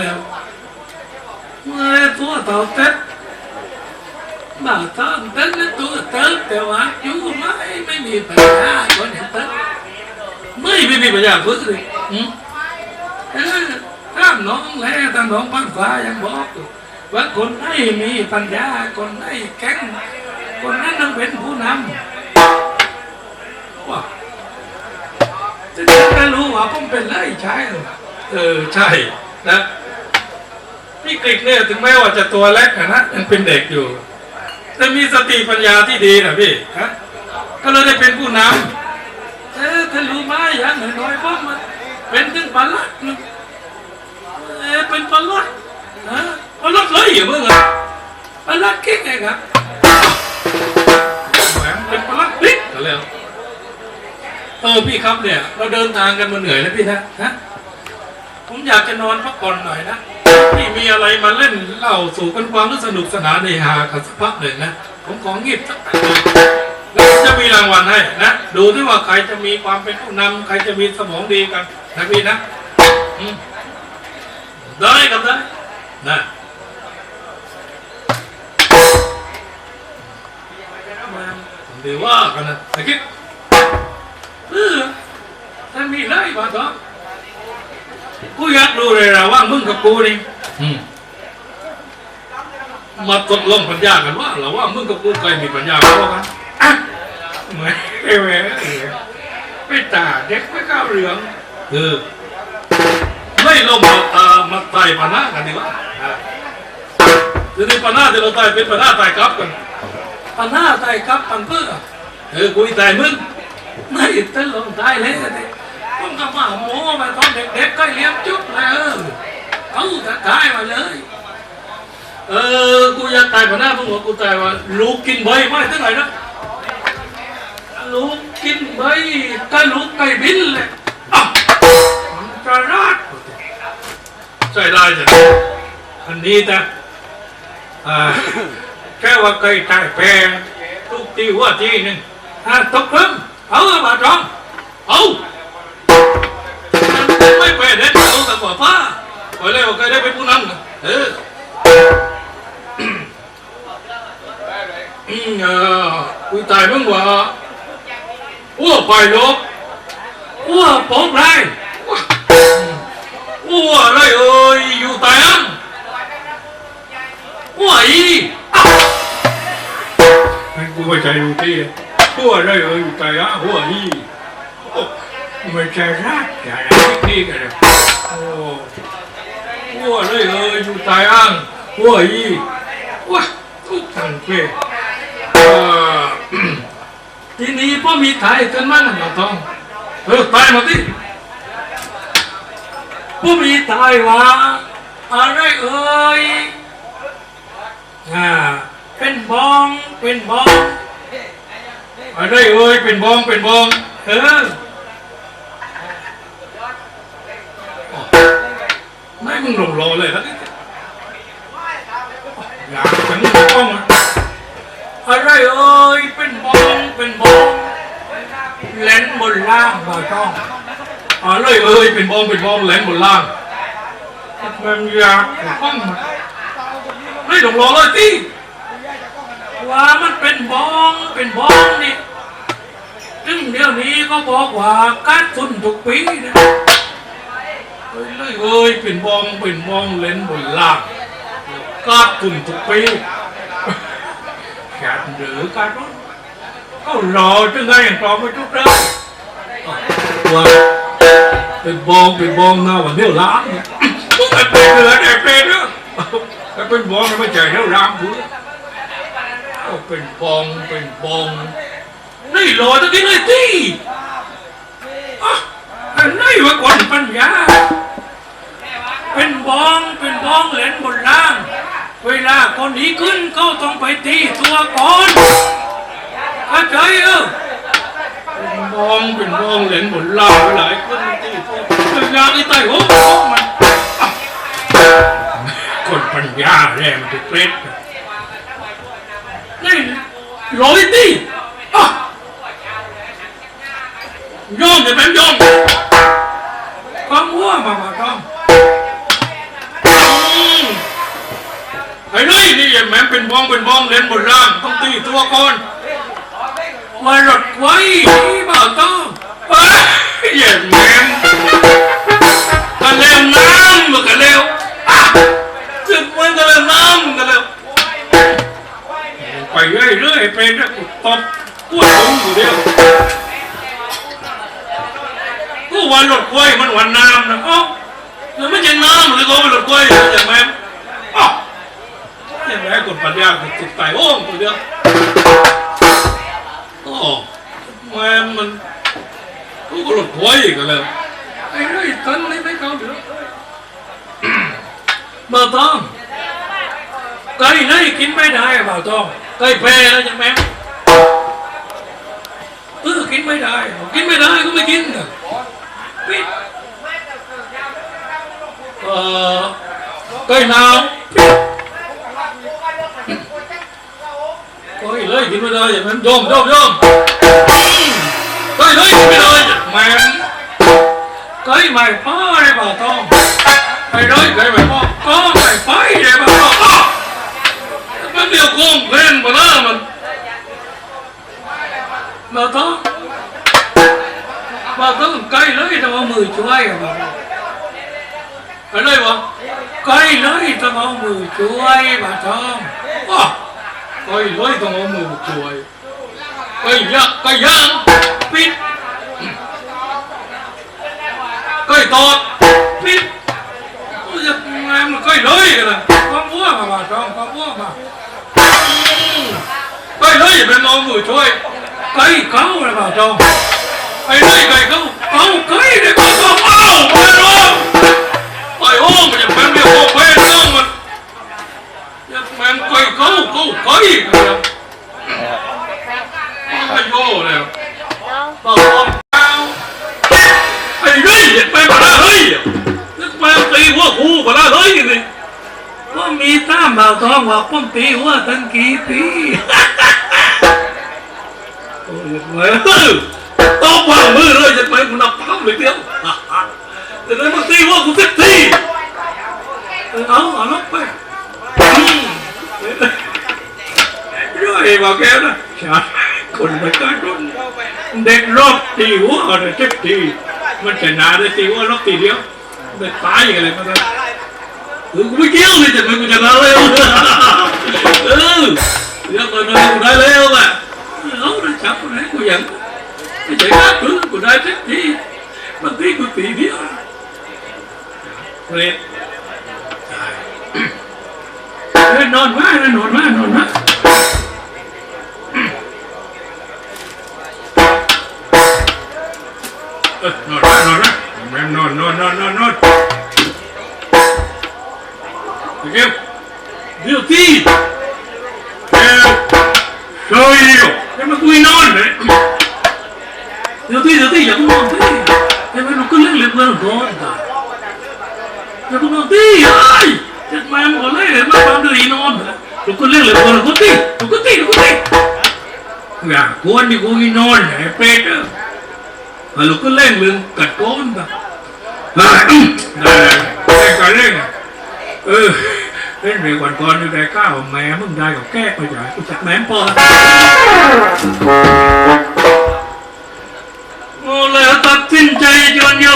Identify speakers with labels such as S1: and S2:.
S1: แล้วเมื่อตัวเต่าเต็ดบ้าท่านเต็ดนี่ตัวเต็ดแต่ว่าอยู่ไม่ไม่มีปัญญาคนเห็นเต็ดไม่ไม่มีปัญญาพึ่งเลยถ้าน้องแล้ถ้าน้องปังฟ้ายังบอกว่าคนไหนมีปัญญาคนไหนแข็งคนนั้นต้องเป็นผู้นำว่าจะได้รู้ว่าผมเป็นไรใช่หรือเออใช่นะ พี่กริกเนี่ยถึงแม้ว่าจะตัวเล็กนะยังเป็นเด็กอยู่ แต่มีสติปัญญาที่ดีนะพี่ฮะก็เลยได้เป็นผู้นำเออท่านรู้ไหมอย่างน้อยๆผมมันเป็นถึงปลัดเออเป็นปลัดฮะปลัดเลยอย่เพิ่งอะปลัดกิ๊กไงครับเป็นปลัดปิ๊กก็แล้วเออพี่ครับเนี่ย เราเดินทางกันมาเหนื่อยแล้วพี่นะฮะ ผมอยากจะนอนพักผ่อนหน่อยนะพี่มีอะไรมาเล่นเล่าสู่กันฟังแล้วสนุกสนานในฮากันสักพักหนึ่งนะ ผมของงีบสักแป๊บหนึ่งแล้วจะมีรางวัลให้นะ ดูที่ว่าใครจะมีความเป็นผู้นำใครจะมีสมองดีกันนะพี่นะอืมได้ครับได้นะเดี๋ยวว่ากันนะไอ้กิ๊กเออถ้ามีไรบ้างก็ กูอยากรู้เลยนะว่ามึงกับกูนี่อืมมาตกลงปัญญากันว่าเราว่ามึงกับกูเคยมีปัญญาพอกันอะเหมือนเอ้ยเว้ยไม่ตาเด็กไม่ก้าวเหลืองเออไม่ลงมาเอ่อมาไต่ปัญหากันดีกว่าอะทีนี้ปัญหาที่เราไต่เป็นปัญหาไต่กลับกันปัญหาไต่กลับปันเพื่อเออกูอีไต่มึงไม่ตื่นลงตายเลย มก็มาโมมาตอนเด็กๆก็เลี้ยงจุ๊บเลยเออเอาแต่ตายมาเลย เออ กูอยากตายมาหน้ามึงบอกกูตายว่าลูกกินใบไม่เท่าไหร่นะลูกกินใบก็ลูกไก่บินเลยอ้าวมันจะรอดใช่ได้จ้ะอันนี้แต่อ่าแค่ว่าไก่ตายแปรทุกทีว่าทีหนึ่ง à, tốc lắm ở bà tròn ồ mấy quẻ đến đâu tao bỏ ไม่เป็นเด็นต้องสังหัวผ้าไปเลยโอเคได้เป็นผู้นำเอออืมเออคุยตายมึงว่าอ้วไปลบอ้วปองไรอ้วไรเอ้ยอยู่ตายอันอ้วอีให้กูไปใจอยู่ที่อ้วไรเอ้ยอยู่ตายอันอ้วอีไม่ใช่รักอย่า นี่กันเลยโอ้หัวเลยเอออยู่ใจอะหัวอีว้าทุกทันเป้เอทีนี้พ่อมีไทยจนมันเราต้องเออตายมาดิพ่อมีไทยว่าอะไรเอ่ยอ่าเป็นบองเป็นบองอะไรเอ้ยเป็นบองเป็นบองเออ มึงหลงรอเลยนะอยากจะมึงบ้องอะอะไรเอ้ยเป็นบองเป็นบองแหลนบนล่างมาต้องอะไรเอ้ยเป็นบองเป็นบองแหลนบนล่างมันอยากบ้องไม่หลงรอเลยที่ว่ามันเป็นบองเป็นบองนี่ซึ่งเดี๋ยวนี้ก็บอกว่าการทุนทุกปีนะ เลยเอ้ยเป็นบองเป็นบองเล่นบนล่างการทุนทุกปีแขนหรือการรถก็รอจังไงรอไปทุกเรื่องว่าเป็นบองเป็นบองนะวันเดียวล้านเนี่ยไอ้เป็นเหลือไอ้เป็นเนาะไอ้เป็นบองไม่ใช่เดียวล้านผู้ก็เป็นบองเป็นบองนี่รอตะกี้เลยที่อะอันนี่ว่าก่อนปัญญา เป็นบองเป็นบองเหรียญบนล่าง เวลาคนนี้ขึ้นเขาต้องไปตีตัวก่อนเข้าใจเออเป็นบองเป็นบองเหรียญบนล่างเวลาขึ้นตีตัวเป็นยาไอ้ไต่หัวมันอะคนปัญญาแรงตุกเล็ดนี่ลอยตีอะจะแม่ยอมความ เป็นบ้องเป็นบ้องเล่นบนร่างต้องตีตัวก่อนมาหลดไว้มาต้องเอ้ยอย่าแม่กันเร็วน้ำมันกันเร็วจึงมันกันเร็วน้ำกันเร็วไปเรื่อยๆไปเรื่อยๆตบปวดหัวอยู่เดียวก็วันรถกล้วยมันวันน้ำนะเอ้าแล้วไม่ใช่น้ำหรือก็เป็นรถกล้วยอย่างแม่อ้ อย่างแม่กดปัญญาติดตายโอ้งตัวเดียวโอ้แม่มันก็รถกล้วยกันแล้วไอ้เรื่องตันนี่ไม่เข้าเดี๋ยวมาต้องไก่ไหนกินไม่ได้อะบ่าวทองไก่แพ้แล้วยังแม่เออกินไม่ได้ กินไม่ได้ก็ไม่กินปิดเออไก่หนาว ปิดไก่เลยกินไม่ได้อย่างนั้นยอมยอมยอมไก่เลยกินไม่ได้แม่ไก่ไม่ป้าเลยบ่าวทองไก่เลยไก่ไม่ป้าก็ไม่ไปเลยบ่าวทองมันเดียวกงเพลนมาแล้วมันมาต้องมาต้องใกลเลยแต้องเอามือช่วยอะมาไปเลยวะใกลเลยแต้องเอามือช่วยมาทำว้าใกล้เลยต้อง เอามือช่วยใกล้ยักใกล้ยังปิดใกล้ตอดปิดจะไงมันใกล้เลย มีตามบ่าวทองว่าป้อมตีหัว่าตั้งกี่ปีโอ้ยเว้ยต้องวางมือเลยจะไปคุณนับพับเลยเดียวจะได้มาตีหัว่ากูสักทีเอาเอาลบไปเรื่อยว่าแกนะช่คนไม่กล้าโดนเด็กรอบตีหัวเนี่ยเจ็บทีมันชนะได้ตีหัวรอบตีเดียวไม่ตายอะไรมาได้กูไม่าเร็วเออเรื่องมันกูไรกูได้ ช่ว่ากูกูได้สักทีบางทีกูตีเดียวเรดเฮ้ยนอนมากนะนอนมากนอนมากเออนอน again, beauty and show you. Thế mà tôi nói đấy. Beauty, beauty, giờ tôi nói thế. Thế mà nó cứ liên liên lên rồi. Giờ tôi nói thế ơi. Chắc mà em có lấy để lên làm được gì non. Nó cứ liên liên lên rồi. Có tí, nó có tí, nó có tí. Gà con đi có gì non này, pet. Và nó cứ lên lên cật con. Này, này, này, cái lên. này. เออเล่นเรื่องก่อนก่อนอยู่ในก้าวแม่มึงได้กับแก้ไปจ่ายกูจักแม่ปอโอ้แล้วตัดสินใจจนโย